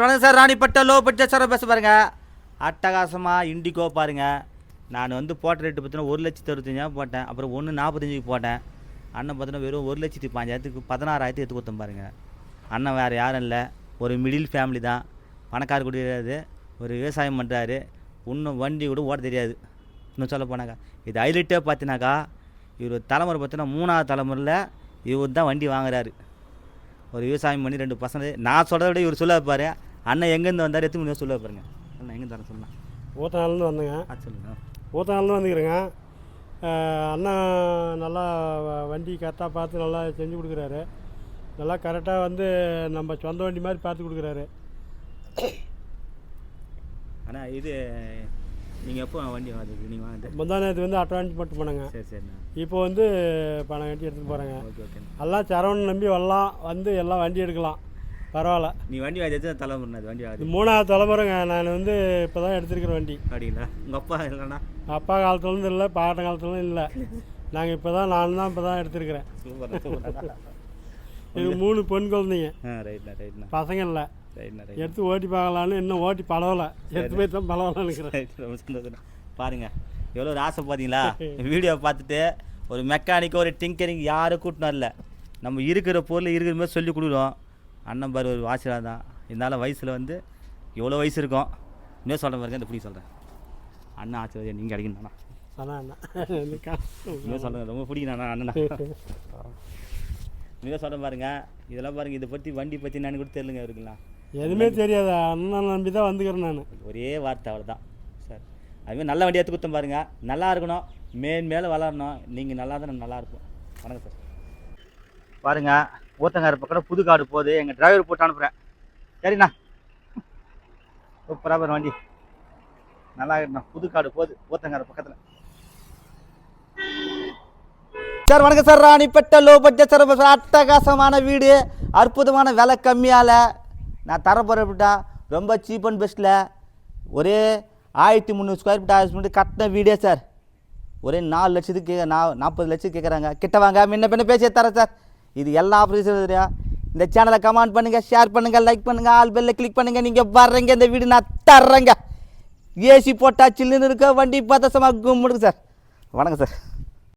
வணக்கம் sir Ranipettai low budget sir பேச பாருங்க. அட்டகாசமாக இண்டிகோ பாருங்க. நான் வந்து போட்ட ரேட்டு பார்த்தீங்கன்னா ஒரு லட்சத்தி அறுபத்தஞ்சாயிரம் போட்டேன். அப்புறம் ஒன்று நாற்பத்தஞ்சுக்கு போட்டேன். அண்ணன் பார்த்தீங்கன்னா வெறும் ஒரு லட்சத்தி பாஞ்சாயிரத்துக்கு பதினாறாயிரத்து எடுத்து கொடுத்தேன் பாருங்க. அண்ணன் வேறு யாரும் இல்லை. ஒரு மிடில் ஃபேமிலி தான். பணக்கார கிடையாது. ஒரு விவசாயம் பண்ணுறாரு இன்னும் வண்டி கூட ஓட தெரியாது. இன்னும் சொல்ல போனாக்கா. இது ஹைலைட்டே பார்த்தினாக்கா இவர் தலைமுறை பார்த்தீங்கன்னா மூணாவது தலைமுறையில் இவர் தான் வண்டி வாங்குறாரு. ஒரு விவசாயம் பண்ணி ரெண்டு பசங்க. நான் சொல்கிறத விட இவர் சொல்ல பாரு அண்ணன் எங்கேருந்து வந்தார்? எத்தனை மணி சொல்ல பாருங்க. அண்ணன் எங்கே தரேன் சொல்லலாம் ஊத்தநாள்னு வந்தேங்க. ஆ சொல்லுங்க. ஊத்தநாள்னு வந்துக்கிறேங்க. அஹ் அண்ணன் நல்லா வண்டி கரெக்டாக பார்த்து நல்லா செஞ்சு கொடுக்குறாரு. நல்லா கரெக்டாக வந்து நம்ம சொந்த வண்டி மாதிரி பார்த்து கொடுக்குறாரு. அண்ணா இது நீங்கள் எப்போ வண்டி வாங்குறது? நீங்கள் வாங்குது முந்தா நேரத்து வந்து அட்வான்ஸ் மட்டும் பண்ணேங்க சரி சரிண்ணா இப்போ வந்து பணம் கட்டி எடுத்துகிட்டு போகிறேங்க ஓகே ஓகே எல்லாம் சரவணன் நம்பி வரலாம். வந்து எல்லாம் வண்டி எடுக்கலாம். பரவாயில்ல. நீ வண்டி வாங்கி எத்தனை தலைமுறை அது வண்டி இது வாங்குது. மூணாவது தலைமுறைங்க நான் வந்து இப்போ தான் எடுத்திருக்கிற வண்டி. அப்படிங்களா? உங்கள் அப்பா இல்லைண்ணா அப்பா காலத்துலேருந்து இல்லை பாட்ட காலத்துலேருந்து இல்லை. நாங்கள் இப்போ தான் நான் தான் இப்போ தான் எடுத்திருக்கிறேன் இது மூணு பெண் குழந்தைங்க. ரைட்ண்ணா ரைட்ண்ணா. பசங்க இல்லை. எடுத்து ஓட்டி பார்க்கலான்னு இன்னும் ஓட்டி பழவல எடுத்து போய் தான் பழவலான்னு இருக்கிறேன் ரைட் ரொம்ப சந்தோஷம் பாருங்க எவ்வளோ ஒரு ஆசை பார்த்தீங்களா வீடியோ பார்த்துட்டு ஒரு மெக்கானிக் ஒரு டிங்கரிங் யாரும் கூட்டினு வரல. நம்ம இருக்கிற பொருள் இருக்கிற மாதிரி சொல்லி கொடுக்குறோம். அண்ணன் பாரு ஒரு ஆசிரியர் தான். இருந்தாலும் வயசில் வந்து எவ்வளோ வயசு இருக்கும்? இன்னும் சொல்கிறேன் பாருங்க இந்த புடி சொல்கிறேன் அண்ணன் ஆசிரியர் நீங்கள் கிடைக்கணும்ண்ணா இன்னும் சொல்கிறேன் ரொம்ப பிடிக்கணும் அண்ணனா? நீங்கள் சொல்கிறேன் பாருங்க. இதெல்லாம் பாருங்க இதை பற்றி வண்டி பற்றி நான் கூட தெரியலங்க இருக்குங்களா எதுவுமே தெரியாது. அண்ணன் நம்பி தான் வந்துக்கிறேன் நான். ஒரே வார்த்தை அவ்வளோதான் சார். அதுமாதிரி நல்ல வண்டி எடுத்து கொடுத்தோம் பாருங்க. நல்லா இருக்கணும். மேன் மேலே வளரணும். நீங்கள் நல்லா தான் நல்லா இருப்போம். வணக்கம் சார். பாருங்க. ஊத்தங்கார பக்கம் புது காடு போகுது எங்கள் டிரைவர் போட்டு அனுப்புகிறேன் சரிண்ணா. சூப்பராக வண்டி. நல்லா இருக்கணும். புது காடு போகுது ஊத்தங்கார பக்கத்தில். சார் வணக்கம் sir. Ranipettai low budget sir. அட்டகாசமான வீடு. அற்புதமான விலை கம்மியால் நான் தர ரொம்ப சீப் அண்ட் பெஸ்ட்டில் ஒரே ஆயிரத்தி முந்நூறு ஸ்கொயர் ஃபீட் ஆயிரத்தி மீட்டர் கட்டின வீடே சார். ஒரே நாலு லட்சத்துக்கு கே நா நாற்பது லட்சம் கேட்குறாங்க கிட்ட வாங்க. முன்ன பின்ன பேசியே தரேன் சார். இது எல்லா ஆஃபீஸரும் இந்த சேனலை கமெண்ட் பண்ணுங்கள் ஷேர் பண்ணுங்கள் லைக் பண்ணுங்கள் ஆல் பெல்ல கிளிக் பண்ணுங்கள் நீங்கள் வர்றீங்க இந்த வீடு நான் தர்றேங்க. ஏசி போட்டால் சில்லுன்னு இருக்க வண்டி பத்தசமாக கும்பிடுங்க சார். வணக்கம் சார்.